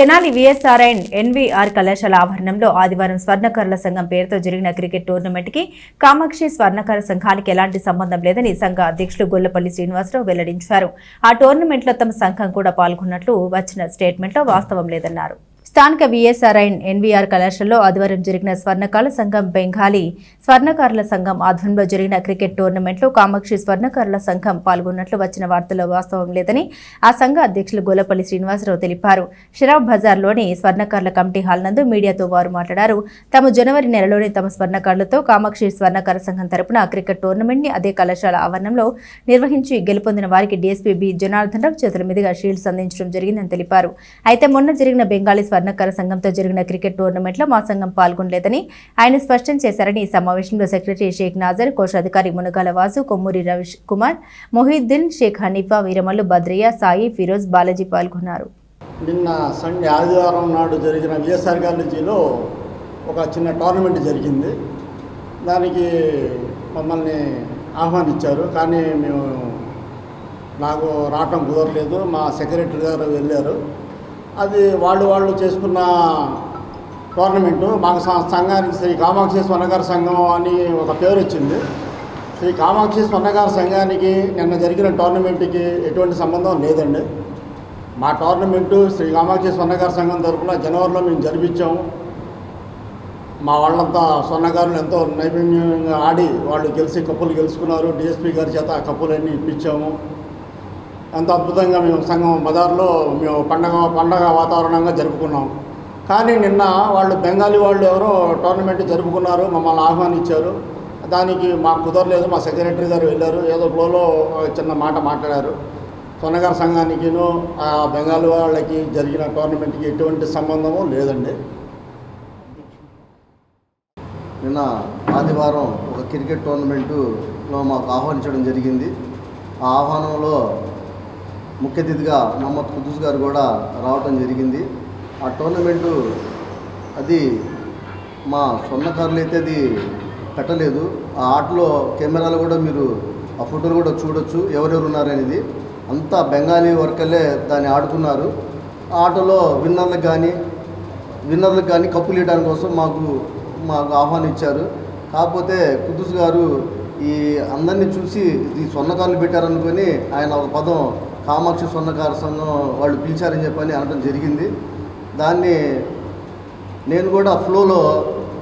Tenali విఎస్ఆర్ఐన్ NVR కళాశాల ఆవరణంలో ఆదివారం స్వర్ణకరుల సంఘం పేరుతో జరిగిన క్రికెట్ టోర్నమెంట్కి కామాక్షి స్వర్ణకర సంఘానికి ఎలాంటి సంబంధం లేదని సంఘ అధ్యక్షులు గొల్లపల్లి శ్రీనివాసరావు వెల్లడించారు. ఆ టోర్నమెంట్లో తమ సంఘం కూడా పాల్గొన్నట్లు వచ్చిన స్టేట్మెంట్లో వాస్తవం లేదన్నారు. స్థానిక విఎస్ఆర్ఐన్ ఎన్వీఆర్ కళాశాలలో ఆదివారం జరిగిన స్వర్ణకాల సంఘం బెంగాలీ స్వర్ణకారుల సంఘం ఆధ్వర్యంలో జరిగిన క్రికెట్ టోర్నమెంట్లో కామాక్షి స్వర్ణకారుల సంఘం పాల్గొన్నట్లు వచ్చిన వార్తల్లో వాస్తవం లేదని ఆ సంఘ అధ్యక్షులు గోలపల్లి శ్రీనివాసరావు తెలిపారు. షరాబ్ బజార్లోని స్వర్ణకారుల కమిటీ హాల్ నందు మీడియాతో వారు మాట్లాడారు. తాము జనవరి నెలలోని తమ స్వర్ణకారులతో కామాక్షి స్వర్ణకార సంఘం తరపున క్రికెట్ టోర్నమెంట్ని అదే కళాశాల ఆవరణంలో నిర్వహించి గెలుపొందిన వారికి డీఎస్పీ బి జనార్దన్ రావు చేతుల మీదుగా షీల్డ్స్ అందించడం జరిగిందని తెలిపారు. అయితే మొన్న జరిగిన బెంగాలీ స్వర్ణకార సంఘంతో జరిగిన క్రికెట్ టోర్నమెంట్లో మా సంఘం పాల్గొనలేదని ఆయన స్పష్టం చేశారని ఈ సమావేశంలో సెక్రటరీ షేక్ నాజర్ కోశాధికారి మునగాల వాసు కొమ్మూరి రవిష్ కుమార్ మొహిద్దీన్ షేక్ హనీఫా వీరమల్లు భద్రయ్య సాయి ఫిరోజ్ బాలాజీ పాల్గొన్నారు. నిన్న సండే ఆదివారం నాడు జరిగిన విఎస్ఆర్ కాలేజీలో ఒక చిన్న టోర్నమెంట్ జరిగింది. దానికి మమ్మల్ని ఆహ్వానించారు. కానీ మేము నాకు రావటం కుదరలేదు. మా సెక్రటరీ గారు వెళ్ళారు. అది వాళ్ళు వాళ్ళు చేసుకున్న టోర్నమెంటు. మాకు సంఘానికి శ్రీ కామాక్షి స్వర్ణకార సంఘం అని ఒక పేరు వచ్చింది శ్రీ కామాక్షి స్వర్ణకార సంఘానికి నిన్న జరిగిన టోర్నమెంట్కి ఎటువంటి సంబంధం లేదండి. మా టోర్నమెంటు శ్రీ కామాక్షి స్వర్ణకార సంఘం తరఫున జనవరిలో మేము జరిపించాము మా వాళ్ళంతా స్వర్ణకారులు ఎంతో నైపుణ్యంగా ఆడి వాళ్ళు గెలిచి కప్పులు గెలుచుకున్నారు. డిఎస్పీ గారి చేత ఆ కప్పులన్నీ ఇప్పించాము. ఎంతో అద్భుతంగా మేము సంఘం బజార్లో మేము పండగ పండగ వాతావరణంగా జరుపుకున్నాం. కానీ నిన్న వాళ్ళు బెంగాలీ వాళ్ళు ఎవరో టోర్నమెంట్ జరుపుకున్నారు మమ్మల్ని ఆహ్వానించారు. దానికి మాకు కుదరలేదు మా సెక్రటరీ గారు వెళ్ళారు ఏదో ఫ్లోలో చిన్న మాట మాట్లాడారు. సొన్నగారి సంఘానికిను ఆ బెంగాల్ వాళ్ళకి జరిగిన టోర్నమెంట్కి ఎటువంటి సంబంధము లేదండి. నిన్న ఆదివారం ఒక క్రికెట్ టోర్నమెంటులో మాకు ఆహ్వానించడం జరిగింది. ఆ ఆహ్వానంలో ముఖ్య అతిథిగా మహమ్మద్ కుదుస్ గారు కూడా రావటం జరిగింది. ఆ టోర్నమెంటు అది మా స్వర్ణకారులు అయితే అది పెట్టలేదు. ఆ ఆటలో కెమెరాలు కూడా మీరు ఆ ఫోటోలు కూడా చూడొచ్చు ఎవరెవరు ఉన్నారనేది. అంతా బెంగాలీ వర్కర్లే దాన్ని ఆడుతున్నారు. ఆ ఆటలో విన్నర్లకు కానీ విన్నర్లకు కానీ కప్పులు ఇవ్వడానికి కోసం మాకు మాకు ఆహ్వానించారు కాకపోతే కుదుస్ గారు ఈ అందరినీ చూసి ఇది స్వర్ణకారులు పెట్టారనుకొని ఆయన ఒక పదం కామాక్షి సొన్నకార సంఘం వాళ్ళు పిలిచారని చెప్పని అనడం జరిగింది. దాన్ని నేను కూడా ఫ్లోలో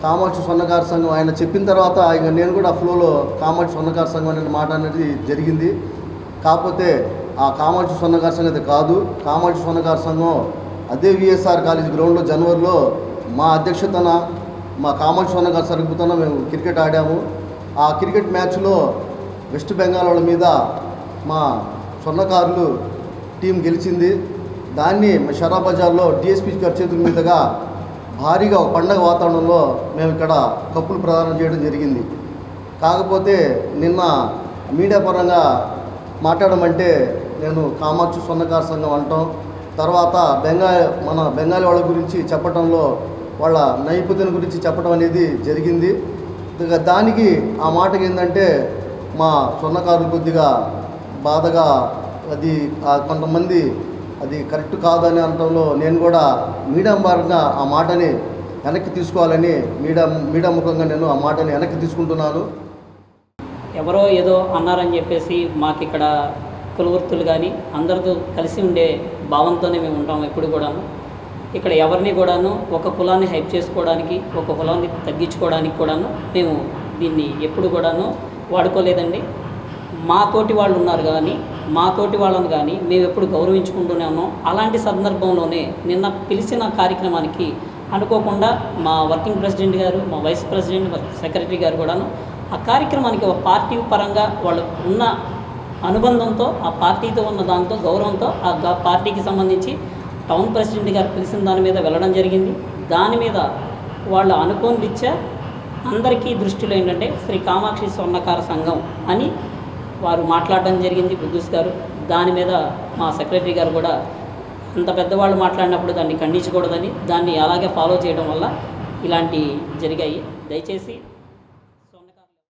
కామాక్షి సొన్నకార సంఘం ఆయన చెప్పిన తర్వాత ఇక నేను కూడా ఫ్లోలో కామాక్షి సొన్నకార సంఘం అనే మాట అనేది జరిగింది. కాకపోతే ఆ కామాక్షి సొన్నకార సంఘం అయితే కాదు. కామాక్షి సొన్నకార సంఘం అదే విఎస్ఆర్ కాలేజ్ గ్రౌండ్లో జనవరిలో మా అధ్యక్షతన మా కామాక్షి సొన్నకార సరుగుతున్న మేము క్రికెట్ ఆడాము. ఆ క్రికెట్ మ్యాచ్లో వెస్ట్ బెంగాల్ వాళ్ళ మీద మా స్వర్ణకారులు టీం గెలిచింది. దాన్ని షరా బజార్లో డిఎస్పీ గారి చేతుల మీదుగా భారీగా ఒక పండగ వాతావరణంలో మేము ఇక్కడ కప్పులు ప్రదానం చేయడం జరిగింది. కాకపోతే నిన్న మీడియా పరంగా మాట్లాడమంటే నేను కామాక్షి స్వర్ణకార సంఘం అంటాం. తర్వాత బెంగాల్ మన బెంగాలీ వాళ్ళ గురించి చెప్పడంలో వాళ్ళ నైపుణ్యం గురించి చెప్పడం అనేది జరిగింది. దానికి ఆ మాటకి ఏంటంటే మా స్వర్ణకారులు కొద్దిగా బాధగా అది కొంతమంది అది కరెక్ట్ కాదని అనడంలో నేను కూడా మీడియా పరంగా ఆ మాటని వెనక్కి తీసుకోవాలని మీడియా మీడియా ముఖంగా నేను ఆ మాటని వెనక్కి తీసుకుంటున్నాను. ఎవరో ఏదో అన్నారని చెప్పేసి మాకు ఇక్కడ కులవృత్తులు కానీ అందరితో కలిసి ఉండే భావంతోనే మేము ఉంటాము ఎప్పుడు కూడాను. ఇక్కడ ఎవరిని కూడాను ఒక కులాన్ని హైప్ చేసుకోవడానికి ఒక కులాన్ని తగ్గించుకోవడానికి కూడాను మేము దీన్ని ఎప్పుడు కూడాను వాడుకోలేదండి. మా తోటి వాళ్ళు ఉన్నారు కానీ మా తోటి వాళ్ళని కానీ మేము ఎప్పుడు గౌరవించుకుంటూనే ఉన్నాం. అలాంటి సందర్భంలోనే నిన్న పిలిచిన కార్యక్రమానికి అనుకోకుండా మా వర్కింగ్ ప్రెసిడెంట్ గారు మా వైస్ ప్రెసిడెంట్ సెక్రటరీ గారు కూడాను ఆ కార్యక్రమానికి ఒక పార్టీ పరంగా వాళ్ళు ఉన్న అనుబంధంతో ఆ పార్టీతో ఉన్న దాంతో గౌరవంతో ఆ పార్టీకి సంబంధించి టౌన్ ప్రెసిడెంట్ గారు పిలిచిన దాని మీద వెళ్ళడం జరిగింది. దాని మీద వాళ్ళు అనుకోని రీత్యా అందరికీ దృష్టిలో ఏంటంటే శ్రీ కామాక్షి స్వర్ణకార సంఘం అని వారు మాట్లాడడం జరిగింది బుద్ధుస్ గారు. దాని మీద మా సెక్రటరీ గారు కూడా అంత పెద్దవాళ్ళు మాట్లాడినప్పుడు దాన్ని ఖండించకూడదని దాన్ని అలాగే ఫాలో చేయడం వల్ల ఇలాంటి జరిగాయి. దయచేసి